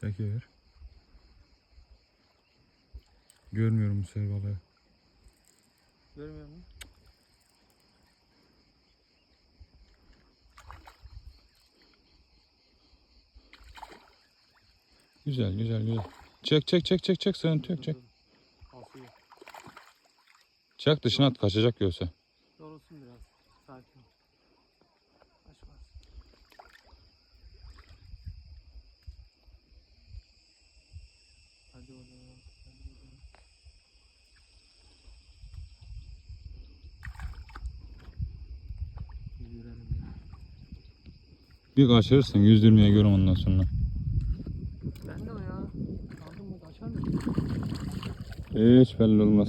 Şeker. Görmüyorum bu sefer balığı. Görmüyor musun? Güzel güzel güzel. Çek çek çek çek çek sıkıntı yok çek. Çek dışına at kaçacak yoksa. Bir kaçırırsın yüzdürmeye görüm ondan sonra. Ben de o ya. Aldın mı kaçar mı? Hiç belli olmaz.